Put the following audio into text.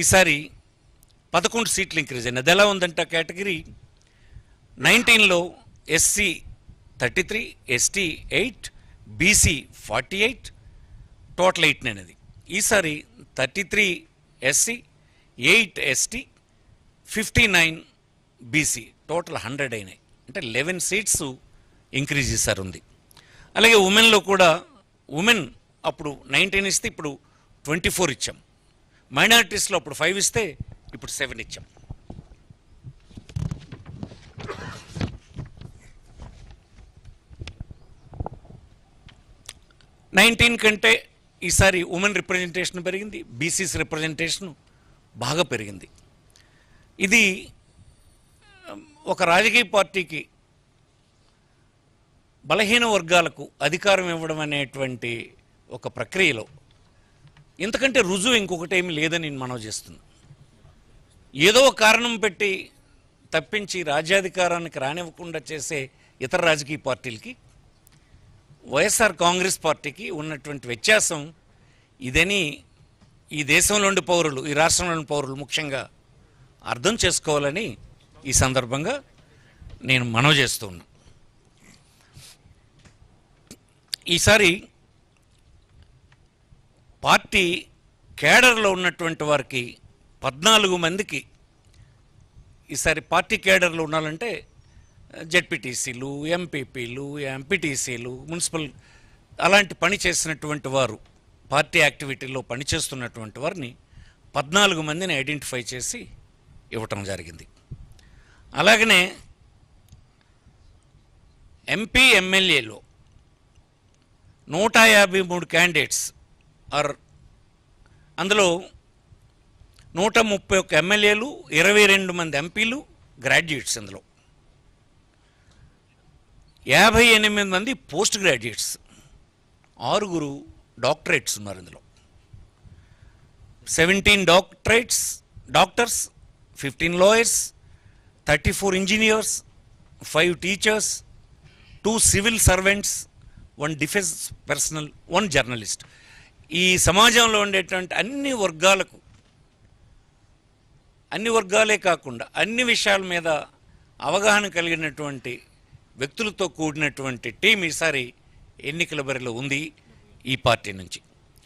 ఈసారి పదకొండు సీట్లు ఇంక్రీజ్ అయినది ఎలా ఉందంటే ఆ కేటగిరీ? నైన్టీన్లో SC thirty three ST eight BC forty eight total eight అనేది ఈసారి thirty three SC eight ST fifty nine BC total hundred అయినాయి. అంటే లెవెన్ సీట్స్ ఇంక్రీజ్ చేశారు ఉంది. అలాగే ఉమెన్లో కూడా ఉమెన్ అప్పుడు నైన్టీన్ ఇస్తే ఇప్పుడు ట్వంటీ ఫోర్ ఇచ్చాం. మైనారిటీస్లో అప్పుడు ఫైవ్ ఇస్తే ఇప్పుడు సెవెన్ ఇచ్చాం. నైన్టీన్ కంటే ఈసారి ఉమెన్ రిప్రజెంటేషన్ పెరిగింది బీసీస్ రిప్రజెంటేషన్ బాగా పెరిగింది. ఇది ఒక రాజకీయ పార్టీకి బలహీన వర్గాలకు అధికారం ఇవ్వడం అనేటువంటి ఒక ప్రక్రియలో ఇంతకంటే రుజువు ఇంకొకటి ఏమి లేదని నేను మనవి చేస్తున్నాను ఏదో కారణం పెట్టి తప్పించి రాజ్యాధికారానికి రానివ్వకుండా చేసే ఇతర రాజకీయ పార్టీలకి వైఎస్ఆర్ కాంగ్రెస్ పార్టీకి ఉన్నటువంటి వ్యత్యాసం ఇదని ఈ దేశంలోని పౌరులు ఈ రాష్ట్రంలోని పౌరులు ముఖ్యంగా అర్థం చేసుకోవాలని ఈ సందర్భంగా నేను మనవి చేస్తూ ఉన్నా. ఈసారి పార్టీ కేడర్లో ఉన్నటువంటి వారికి పద్నాలుగు మందికి ఈసారి పార్టీ కేడర్లు ఉండాలంటే జెడ్పీటీసీలు ఎంపీపీలు ఎంపీటీసీలు మున్సిపల్ అలాంటి పని చేసినటువంటి వారు పార్టీ యాక్టివిటీలో పనిచేస్తున్నటువంటి వారిని పద్నాలుగు మందిని ఐడెంటిఫై చేసి ఇవ్వటం జరిగింది. అలాగనే ఎంపీ ఎమ్మెల్యేలో నూట యాభై మూడు క్యాండిడేట్స్ ఆర్ అందులో నూట ముప్పై ఒక్క ఎమ్మెల్యేలు ఇరవై రెండు మంది ఎంపీలు గ్రాడ్యుయేట్స్ అందులో యాభై ఎనిమిది మంది పోస్ట్ గ్రాడ్యుయేట్స్. ఆరుగురు డాక్టరేట్స్ ఉన్నారు ఇందులో. Seventeen doctorates doctors fifteen lawyers thirty four engineers five teachers two civil servants one defence personnel one journalist. ఈ సమాజంలో ఉండేటువంటి అన్ని వర్గాలకు అన్ని వర్గాలే కాకుండా అన్ని విషయాల మీద అవగాహన కలిగినటువంటి వ్యక్తులతో కూడినటువంటి టీం ఈసారి ఎన్నికల బరిలో ఉంది ఈ పార్టీ నుంచి.